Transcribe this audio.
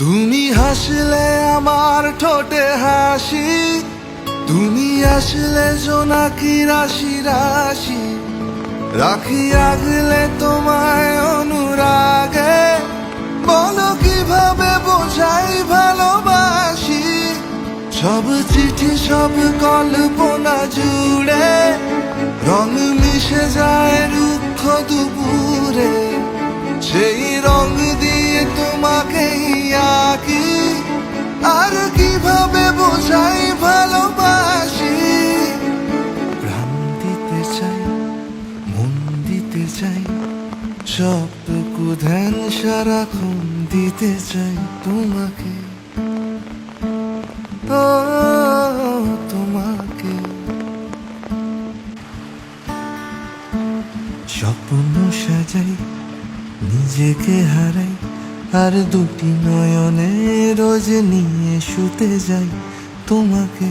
তুমি হাসলে আমার ঠোঁটে হাসি, তুমি আসলে জোনাকি রাশি রাশি। রাখি আগলে তোমায় অনুরাগে, বলো কীভাবে বোঝাই ভালোবাসি। সব চিঠি, সব কল্পনা জুড়ে, রং মিশে যায় রুক্ষ দুপুরে। চাই, মন দিতে চাই, সবটুকু ধ্যান দিতে চাই তোমাকে। তোমাকে। স্বপ্ন সাজাই, নিজেকে হারাই, আর দুটি নয়নে রোজ নিয়ে শুতে যাই তোমাকে।